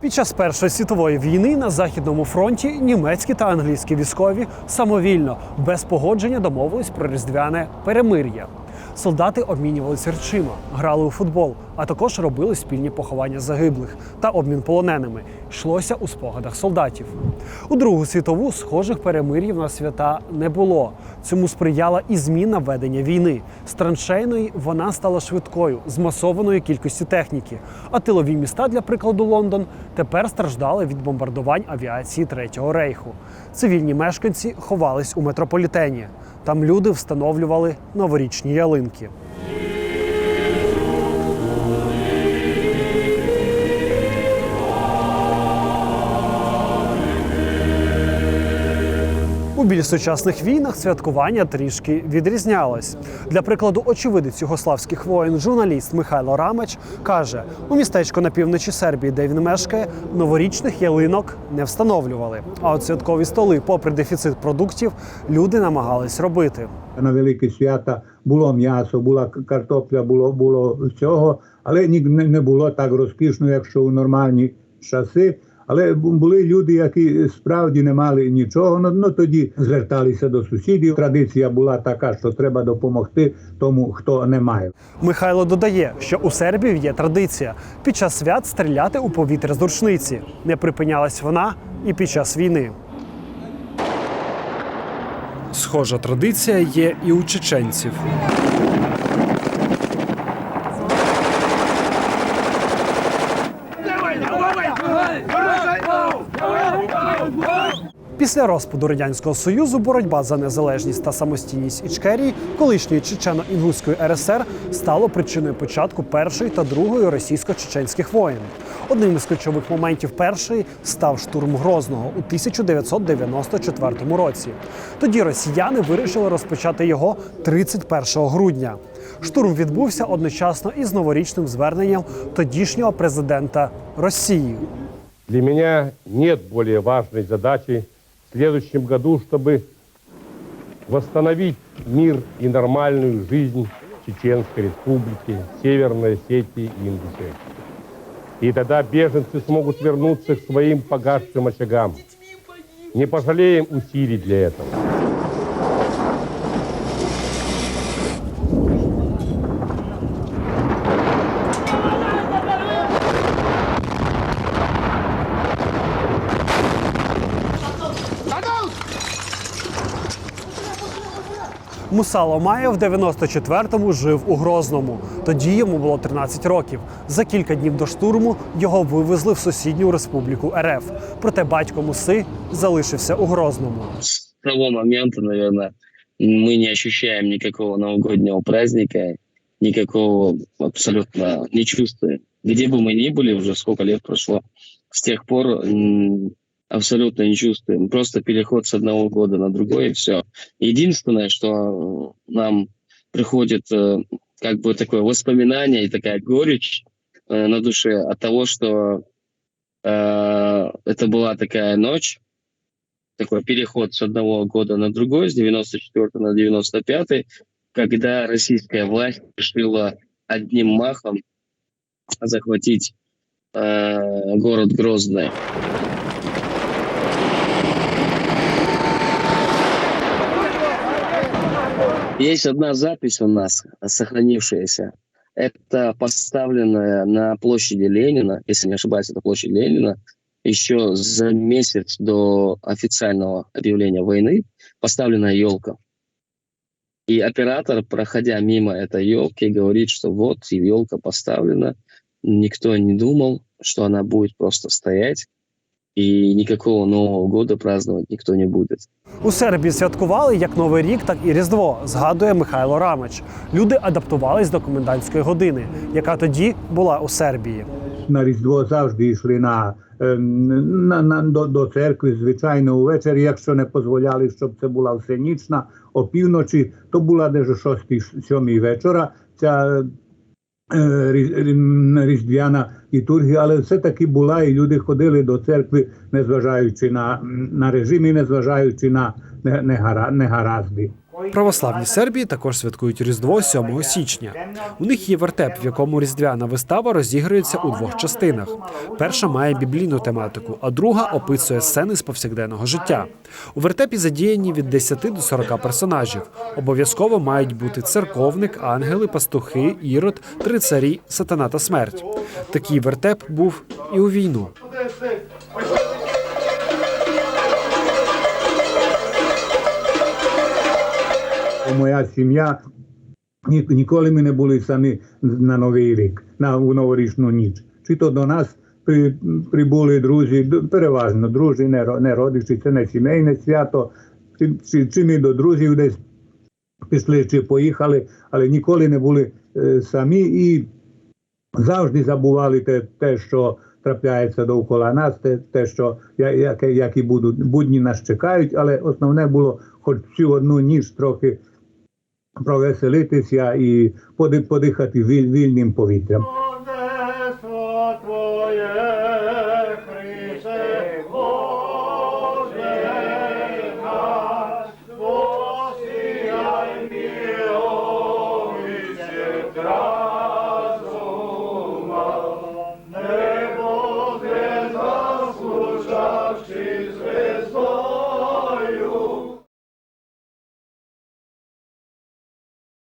Під час Першої світової війни на західному фронті німецькі та англійські військові самовільно, без погодження домовились про різдвяне перемир'я. Солдати обмінювалися речима, грали у футбол, а також робили спільні поховання загиблих та обмін полоненими. Йшлося у спогадах солдатів. У Другу світову схожих перемир'їв на свята не було. Цьому сприяла і зміна ведення війни. З траншейної вона стала швидкою, з масованої кількості техніки. А тилові міста, для прикладу, Лондон, тепер страждали від бомбардувань авіації Третього рейху. Цивільні мешканці ховались у метрополітені. Там люди встановлювали новорічні ялинки. У більш сучасних війнах святкування трішки відрізнялось. Для прикладу, очевидець югославських воїн, журналіст Михайло Рамач каже: у містечку на півночі Сербії, де він мешкає, новорічних ялинок не встановлювали. А от святкові столи, попри дефіцит продуктів, люди намагались робити. на великі свята було м'ясо, була картопля, було, було всього, але ні- не було так розкішно, якщо у нормальні часи. Але були люди, які справді не мали нічого. Ну, ну тоді зверталися до сусідів. Традиція була така, що треба допомогти тому, хто не має. Михайло додає, що у Сербії є традиція під час свят стріляти у повітря з рушниці. Не припинялась вона і під час війни. Схожа традиція є і у чеченців. Після розпаду радянського союзу боротьба за незалежність та самостійність Ічкерії, колишньої Чечено-Інгуської РСР, стало причиною початку першої та другої російсько-чеченських воєн. Одним із ключових моментів першої став штурм Грозного у 1994 році. Тоді росіяни вирішили розпочати його 31 грудня. Штурм відбувся одночасно із новорічним зверненням тодішнього президента Росії. Для меня нет более важной задачи в следующем году, чтобы восстановить мир и нормальную жизнь Чеченской Республики, Северной Осетии и Ингушетии. И тогда беженцы смогут вернуться к своим погасшим очагам. Не пожалеем усилий для этого. Мусало Має в 94-му жив у Грозному. Тоді йому було 13 років. За кілька днів до штурму його вивезли в сусідню республіку РФ. Проте батько Муси залишився у Грозному. с того момента, наверное, мы не ощущаем никакого новогоднего праздника, никакого абсолютно не чувствуем. Где бы мы ни были, уже сколько лет прошло, с тех пор м, абсолютно не чувствуем. Просто переход с одного года на другой и все. Единственное, что нам приходит э, как бы такое воспоминание и такая горечь э, на душе от того, что э, это была такая ночь, такой переход с одного года на другой, с 94 на 95, когда российская власть решила одним махом захватить э, город Грозный. Есть одна запись у нас, сохранившаяся. Это поставленная на площади Ленина, если не ошибаюсь, это площадь Ленина, еще за месяц до официального объявления войны поставлена елка. И оператор, проходя мимо этой елки, говорит, что вот елка поставлена, никто не думал, что она будет просто стоять, и никакого Нового года праздновать никто не будет. У Сербії святкували як Новий рік, так і Різдво, згадує Михайло Рамич. Люди адаптувались до комендантської години, яка тоді була у Сербії. На Різдво завжди йшли на, ем, на, на, до, до церкви, звичайно, увечері, якщо не дозволяли, щоб це була всенічна, опівночі, то була десь о 6-7 вечора. Ця е, різ- різдвяна літургія, але все-таки була, і люди ходили до церкви, незважаючи на, на режим і незважаючи на не- негаразди. Православні Сербії також святкують Різдво 7 січня. У них є вертеп, в якому різдвяна вистава розігрується у двох частинах. Перша має біблійну тематику, а друга описує сцени з повсякденного життя. У вертепі задіяні від 10 до 40 персонажів. Обов'язково мають бути церковник, ангели, пастухи, ірод, три царі, сатана та смерть. Такий вертеп був і у війну. Моя сім'я ні- ніколи ми не були самі на Новий рік, на у новорічну ніч. Чи то до нас при, прибули друзі, переважно друзі, не, не родичі, це не сімейне свято. Чи, чи, чи ми до друзів десь пішли, чи поїхали, але ніколи не були е, самі і завжди забували те, те що трапляється довкола нас, те, те що яке- які будуть будні нас чекають, але основне було хоч всю одну ніч трохи провеселитися і поди- подихати віль- вільним повітрям.